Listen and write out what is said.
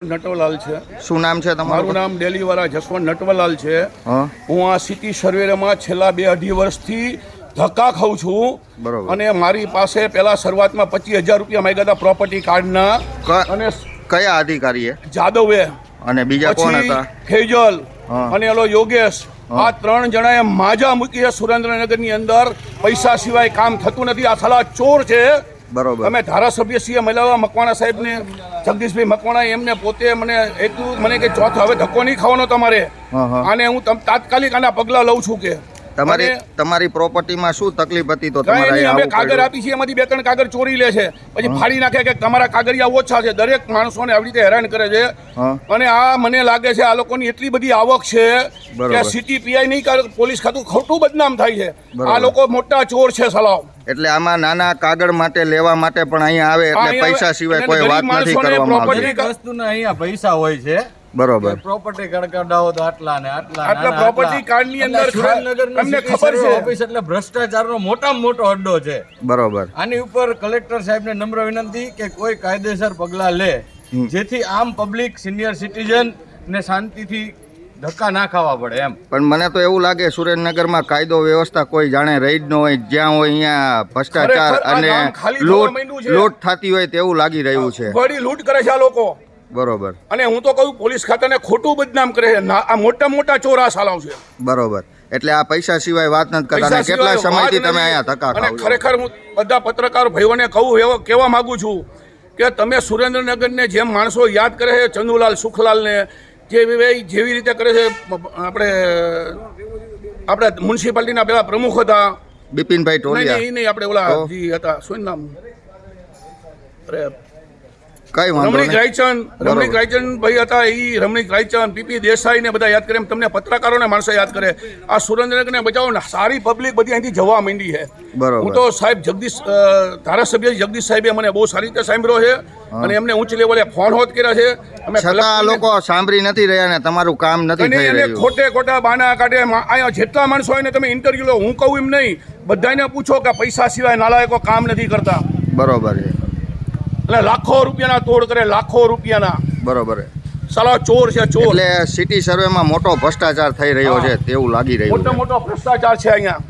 નટવલાલ છે. શું નામ છે મારું તમારું નામ ડેલીવાળા જસવંત નટવલાલ છે. હું. આ સિટી સર્વેમાં છેલ્લા બે અઢી વર્ષથી ધક્કા ખાઉં છું. બરોબર. અને મારી પાસે પહેલા શરૂઆતમાં પચીસ હજાર રૂપિયા માંગ્યા હતા પ્રોપર્ટી કાર્ડના. અને કયા અધિકારીએ? જાદવે. અને બીજા કોણ હતા? ખેજલ અને એલો યોગેશ. આ ત્રણ જણાએ માજા મૂકી સુરેન્દ્રનગરની અંદર. પૈસા સિવાય કામ થતું નથી. આ સાલા ચોર છે. બરોબર અમે ધારાસભ્ય છીએ મહિલા મકવાણા સાહેબને જગદીશભાઈ મકવાણા એમને પોતે મને એટલું મને કે ચોથો હવે ધક્કો નહીં ખાવાનો તમારે હા, હા. આને હું તમ તાત્કાલિક આના પગલાં લઉં છું કે તમારી તમારી પ્રોપર્ટીમાં શું તકલીફ હતી તો તમારે અમે કાગળ આપી છીએ એમાંથી બે ત્રણ કાગળ ચોરી લે છે. પછી ફાડી નાખે કે તમારા કાગળિયા ઓછા છે. દરેક માણસોને આવી રીતે હેરાન કરે છે. અને આ મને લાગે છે આ લોકોની એટલી બધી આવક છે કે સિટી પીઆઈ નહીં કરે પોલીસ ખાતું ખોટું બદનામ થાય છે. આ લોકો મોટા ચોર છે સલાવ. એટલે આમાં નાના કાગળ માટે લેવા માટે પણ અહીંયા આવે એટલે પૈસા સિવાય કોઈ વાત નથી કરવામાં આવતી. વસ્તુના અહીંયા પૈસા હોય છે. બરોબર. પ્રોપર્ટી કડકડાવો તો આટલા ને આટલા. આટલા પ્રોપર્ટી કાર્ડની અંદર સુરેન્દ્રનગર તમને ખબર છે. ઓફિસ એટલે ભ્રષ્ટાચારનો મોટામાં મોટો અડ્ડો છે. બરોબર. આની ઉપર કલેક્ટર સાહેબને નમ્ર વિનંતી કે કોઈ કાયદેસર પગલાં લે જેથી આમ પબ્લિક સિનિયર સિટીઝન ને શાંતિથી ધક્કા ના ખાવા પડે એમ. પણ મને તો એવું લાગે સુરેન્દ્રનગરમાં કાયદો વ્યવસ્થા કોઈ જાણે રહી જ ન હોય જ્યાં હોય અહીંયા ભ્રષ્ટાચાર અને લૂંટ લૂંટ થતી હોય તેવું લાગી રહ્યું છે. વળી લૂંટ કરે છે આ લોકો. બરોબર. અને હું તો કહું પોલીસ ખાતાને ખોટું બદનામ કરે છે. આ મોટા મોટા ચોરા સાલાવ છે. બરોબર. એટલે આ પૈસા સિવાય વાત નથી કરતા. કેટલા સમયથી તમે અહીંયા ધક્કા અને ખરેખર હું બધા પત્રકાર ભાઈઓને કહું એવો કહેવા માંગુ છું કે તમે સુરેન્દ્રનગરને જેમ માણસો યાદ કરે છે ચંદુલાલ સુખલાલને જે ભાઈ જેવી રીતે કરે છે આપણે આપણે મ્યુનિસિપાલિટીના પેલા પ્રમુખ હતા. બિપિનભાઈ ટોલિયા. નહીં આપણે ઓલા હતા શું નામ? અરે કઈ વાંધો રમણીક રાયચંદ. રમણીક રાયચંદ ભાઈ હતા એ રમણીક રાયચંદ પીપી દેસાઈ ને બધા યાદ કરે એમ તમને પત્રકારોને માણસો યાદ કરે. આ સુરેન્દ્રનગરને બચાવો ને સારી પબ્લિક બધી અહીંથી જવા માંડી છે. હું તો સાહેબ જગદીશ ધારાસભ્ય જગદીશ સાહેબે મને બહુ સારી રીતે સાંભળ્યો છે અને એમને ઉચ્ચ લેવલે ફોન હોત કર્યા છે. અમે છતાં લોકો સાંભળી નથી રહ્યા ને તમારું કામ નથી થઈ રહ્યું. ખોટે ખોટા બાના કાઢે અહીંયા જેટલા માણસો હોય ને તમે ઇન્ટરવ્યુ લો હું કહું એમ નહીં બધાને પૂછો કે પૈસા સિવાય નાલાયકો કામ નથી કરતા. બરોબર છે. એટલે લાખો રૂપિયાના તોડ કરે લાખો રૂપિયાના. બરોબર. સાલા ચોર છે ચોર. એટલે સિટી સર્વેમાં મોટો ભ્રષ્ટાચાર થઈ રહ્યો છે તેવું લાગી રહ્યું મોટો મોટો ભ્રષ્ટાચાર છે અહીંયા.